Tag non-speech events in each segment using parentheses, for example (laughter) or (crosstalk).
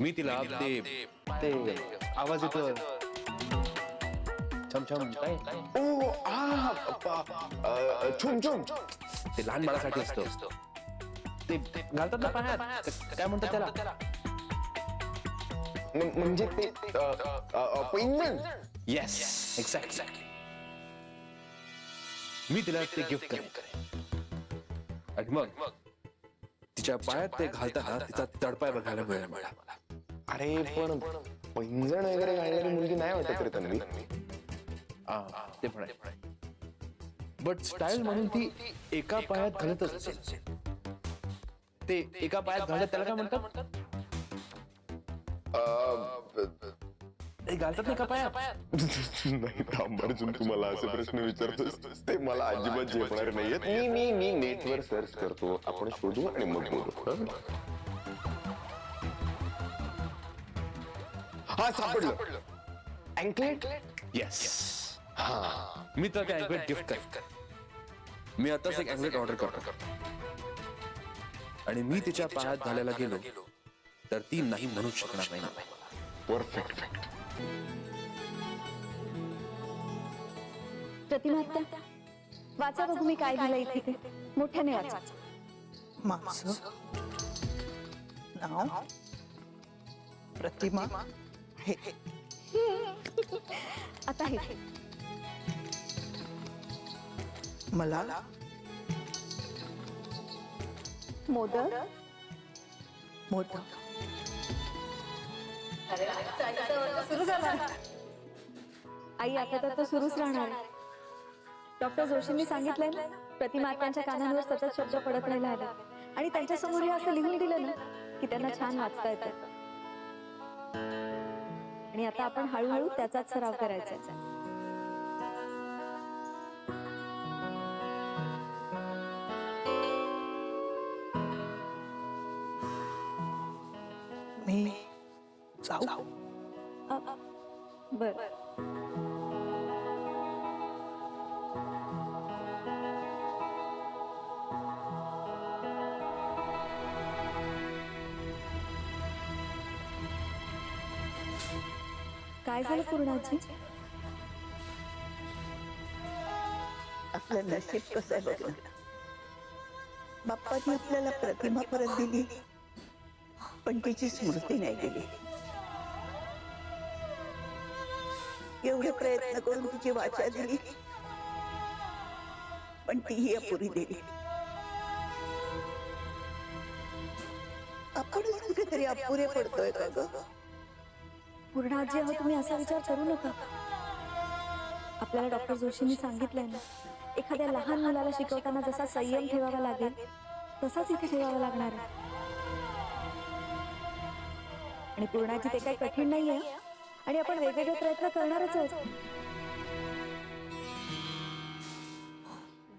मी तिला ते ते आवाज येतो छम छम काय? ओ आ छुम छुम. ते लहान बाळासाठी असतं. ते घालतात ना पाण्यात काय म्हणतात त्याला? म- म्हणजे ते येस एक्झॅक्ट मी तिला ते गिफ्ट करेन. आणि मग तिच्या पायात ते घालताना तिचा तडपाय बघायला मिळेल मला. अरे पण पैंजण वगैरे घालणारी मुलगी नाही वाटत रे तन्वी. हा ते पण आहे. बट स्टाईल म्हणून ती एका पायात घालतच असेल. ते एका पायात घालत त्याला काय म्हणतात? ते घालतात ना एका पायात? (laughs) नाही थांब अर्जुन तुम्हाला असे प्रश्न विचारतोस. ते मला अजिबात झेपणार नाहीयेत. मी मी मी नेटवर सर्च करतो. आपण शोधू आणि मग बोलू हं? हा सापडलं. अँकलेट येस हा. मी तर ते अँकलेट गिफ्ट कर. मी आताच एक अँकलेट ऑर्डर करतो. आणि मी तिच्या पायात घालायला गेलो तर ती नाही म्हणू शकणार नाही. परफेक्ट प्रतिमात्या वाचा बघू मी काय दिलं इथे ते. मोठ्याने वाचा. माझं नाव? प्रतिमा? हे आता हे. मला? मोदक. मोदक. सुरू झाला. आई आता तर तो सुरूच राहणार डॉक्टर जोशींनी सांगितलंय ना प्रतिमात्यांच्या कानांवर सतत शब्द पडत राहिला. आणि त्यांच्यासमोर हे असं लिहून दिलं ना की त्यांना छान वाचता येतं. आणि आता आपण हळूहळू त्याचाच सराव करायचा. मी जाऊ बर काय झालं पूर्णाजी? आपलं नशीब कसं आहे बघ बाप्पाने आपल्याला प्रतिमा परत दिली पण तिची स्मृती नाही दिली एवढे प्रयत्न करून तिची वाचा दिली पण तीही अपुरी दिली. आपणच कुठेतरी अपुरे पडतोय का ग? पूर्णाजी अहो तुम्ही असा विचार करू नका. आपल्याला डॉक्टर जोशींनी सांगितलंय ना एखाद्या लहान मुलाला शिकवताना जसा संयम ठेवावा लागेल तसाच इथे ठेवावा लागणार आहे. आणि पूर्णाजी ते काही कठीण नाहीये आणि आपण वेगवेगळे प्रयत्न करणारच आहोत.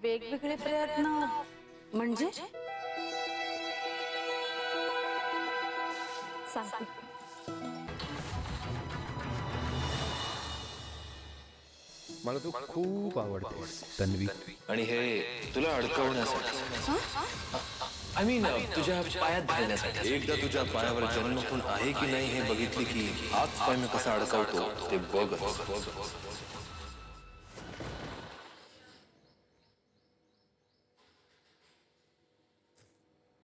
वेगवेगळे प्रयत्न? म्हणजे? सांगते. मला तू खूप आवडते. तन्वी. आणि हे तुला अडकवण्यासाठी. आय मीन तुझ्या पायात घालण्यासाठी एकदा तुझ्या पायावर जन्म खून आहे की नाही हे बघितले की हाच पाय मी कसा अडकवतो ते बघ